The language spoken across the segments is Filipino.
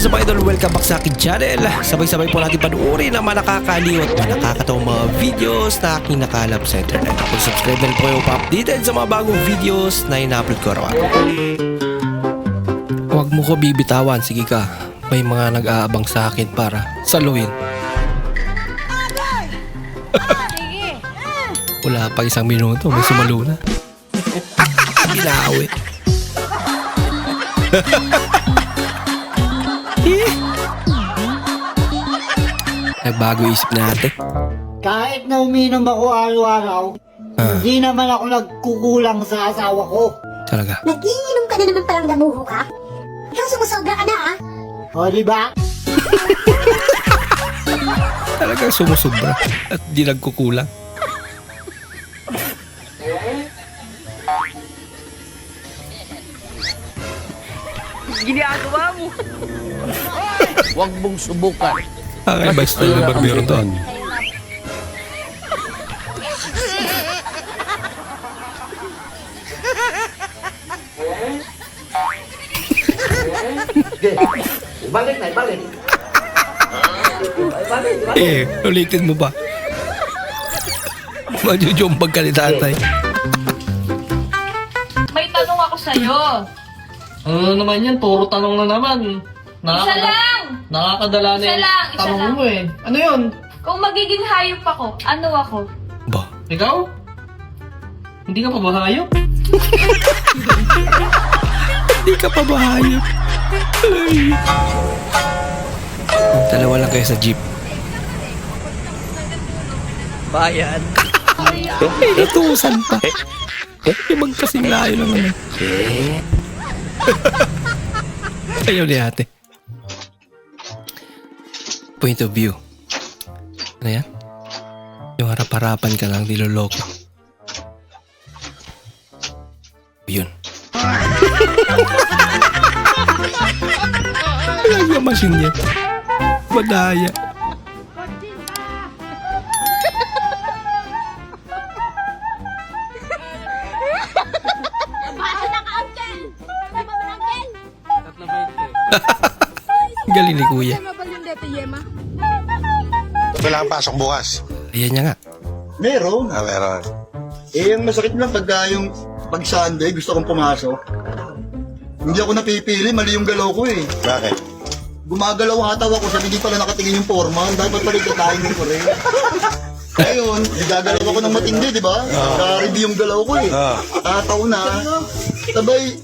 is up idol? Welcome back sa akin channel. Sabay-sabay po natin panuorin ang mga nakakaliw at mga nakakatawang mga videos na aking nakalap sa internet. Kung subscribe na po kayo pa-updated sa mga bagong videos na ina-upload ko araw Huwag mo ko bibitawan, sige ka. May mga nag-aabang sa akin para saluhin. Wala pa isang minuto, may sumalo na. Binawi. Nagbago isip natin. Kahit na uminom ako araw-araw, Ah. hindi naman ako nagkukulang sa asawa ko. Talaga. Nagiinom ka na naman parang namuho ka? Ikaw sumusobra ka na ah. O, di ba? Talagang sumusubra at di nagkukulang. Huwag mong subukan. Ang iba style ng barbero to. Ibalik na, ibalik. Eh, ulitin mo ba? Majujumbag ka ni tatay. May tanong ako sa'yo. Ano naman yan? Puro tanong na naman. Isa lang! Nakakadala na Isa yung lang, isa tanong lang. mo eh. Ano yun? Kung magiging hayop ako, ano ako? Ba? Ikaw? Hindi ka pa ba hayop? Hindi ka pa bahayop. Ay. Dalawa lang kayo sa jeep. Bayan. Eh, natusan pa. Eh, magkasing layo lang naman. Ayaw ni ate. Point of view. Ano yan? Yung harap-harapan ka lang niloloko. Yun. Alam yung machine niya. Madaya. Galing ni kuya. Wala kang pasok bukas. Ayan niya nga. Meron. Ah, meron. Eh, ang masakit lang pagka yung pag Sunday, gusto kong pumasok. Hindi ako napipili, mali yung galaw ko eh. Bakit? Gumagalaw ang hataw ako, sabi di pala nakatingin yung forma, dapat pala ikatayin yung kore. Ngayon, gagalaw ako ng matindi, di ba? Naka-review yung galaw ko eh. Ah. Tataw na. Sabay,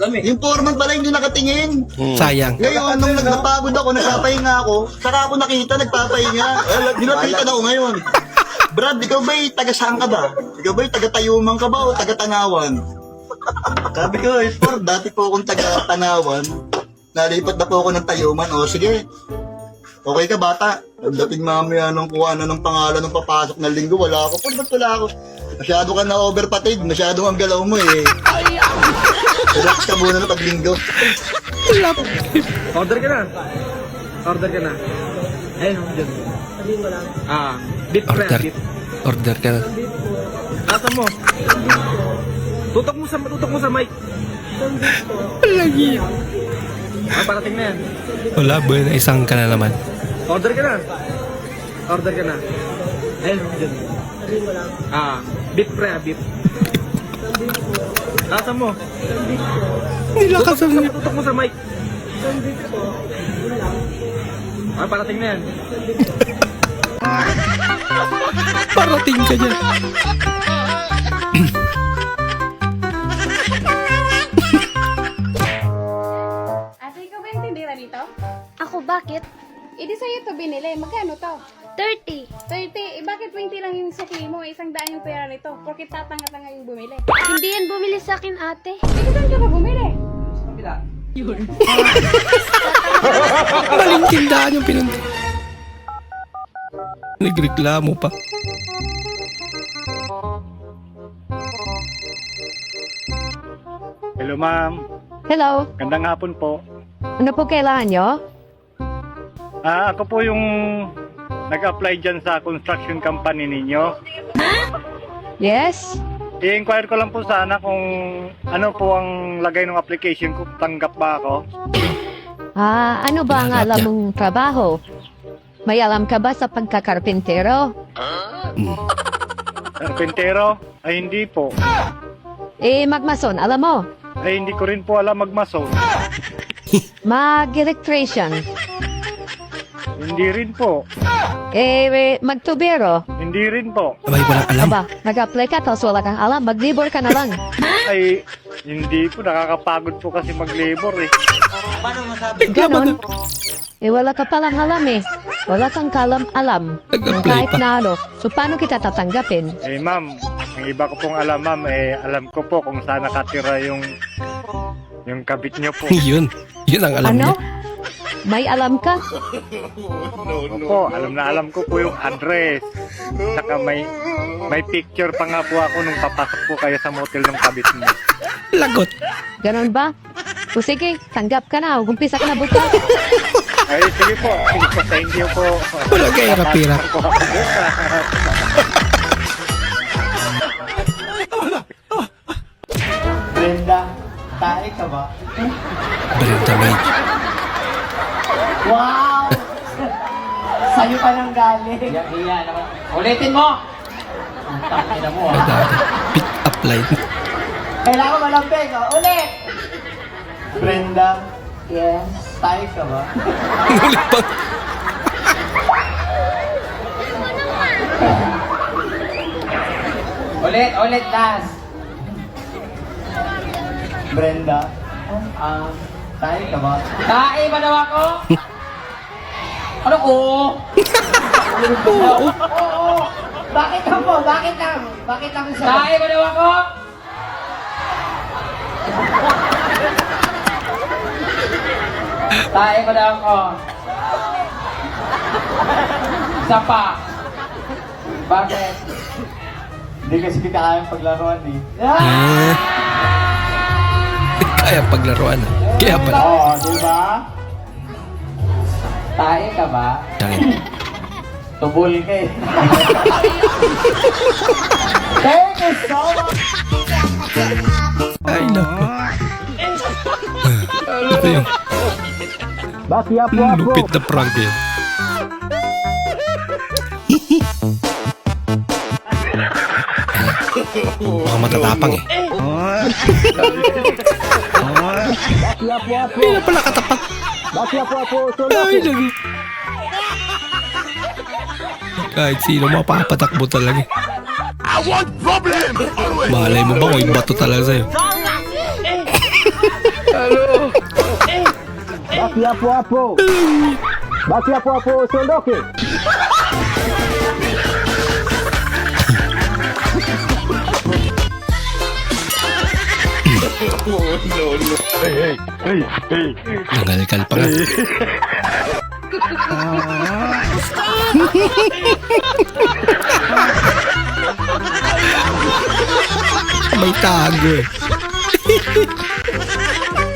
yung foreman pala hindi nakatingin. Sayang. Ngayon, nung nagpapagod ako, nagpapahinga ako, saka ako nakita, nagpapahinga. Dinapitan ako ngayon. Brad, ikaw ba'y taga saan ka ba? Ikaw ba'y taga Tayumang ka ba o taga Tanawan? Sabi ko, eh, Ford, dati po akong taga Tanawan. Nalipat na po ako ng Tayuman. O, sige. Okay ka, bata? Pagdating mamaya nung kuha na ng pangalan ng papasok na linggo, wala ako. Ford, ba't wala ako? Masyado ka na overpatid. Masyado ang galaw mo eh. Relax ka muna na pag linggo. Order ka na. Order ka na. Ayun, dyan. Ah, pre, Order. Order ka na. Ata mo. Tutok mo sa tutok mo sa mic. Lagi. Ah, parating na yan. Wala, boy. na Isang ka na naman. Order ka na. Order ka na. Ayun, dyan. Ah, beef pre, beef. Ata mo. Nilakas ang Tutok mo sa mic. Ah, parating na yan. parating ka dyan. Ate, ikaw ba yung tindera dito? Ako bakit? Hindi sa'yo to binili. Magkano to? 30. 30. Eh, bakit 20 lang yung sukli mo? Isang daan yung pera nito. Porkit tatanga-tanga yung bumili. Hindi yan bumili sa akin ate. Eh, saan ka ba bumili? Maling tindahan yung pinunta. Nagreklamo pa. Hello ma'am, Hello, gandang hapon po. ano po kailangan nyo? Ah, ako po yung nag-apply dyan sa construction company ninyo. Yes? I-inquire ko lang po sana kung ano po ang lagay ng application ko, tanggap ba ako? Ah, ano ba ang alam mong trabaho? May alam ka ba sa pagkakarpintero? Karpentero? Ay hindi po. Eh, magmason, alam mo? Ay hindi ko rin po alam magmason. Mag-electrician. Hindi rin po. Eh, eh, magtubero. Hindi rin po. Abay, walang alam. Aba, nag-apply ka tapos wala kang alam. Mag-libor ka na lang. Ay hindi po. Nakakapagod po kasi mag-labor eh. Ganon. Eh, wala ka palang alam eh. Wala kang kalam-alam. Nag-apply Kahit pa. na ano. So, paano kita tatanggapin? Eh ma'am, ang iba ko pong alam ma'am, eh alam ko po kung saan nakatira yung yung kabit niyo po. Yun. Yun ang alam ano? niya. May alam ka? Opo, alam na alam ko po yung address. Saka may may picture pa nga po ako nung papasok po kayo sa motel ng kabit niyo. Lagot. Ganon ba? O sige, tanggap ka na. Umpisa ka na bukas. Ay, sige po. Sige po, thank you po. Wala kay hirap-hirap. Papasok po ako bukas. Brenda, tae ka ba? Brenda Mage. Iyak, iyak. Ulitin mo! Ang mo, ha? Madami. Pick up line. Kailangan malambing, oh. Ulit! Brenda, yes, tayo ka ba? Ulit pa. Ulit, ulit, last. Brenda, ah, tayo ka ba? Tayo ba daw ako? ano oo? oo? Oo. Bakit po? Bakit lang? Bakit lang siya? Tayo ba daw ako? Tayo ba daw ako? Isa pa. Bakit? Hindi kasi kita kayang paglaruan eh. Eh. Kaya paglaruan. ah. Kaya pala. Oo, di ba? Tae ka ba? Tangin. Tubol ka eh. Thank you so much! Ay, naku. Ito yung lupit na prank eh. Baka matatapang eh. Hindi na pala katapat. Ay, naku. Kahit sino mapapatakbo talaga. eh. Malay mo ba kung bato talaga sa'yo? Nangalkal pa nga. May tago.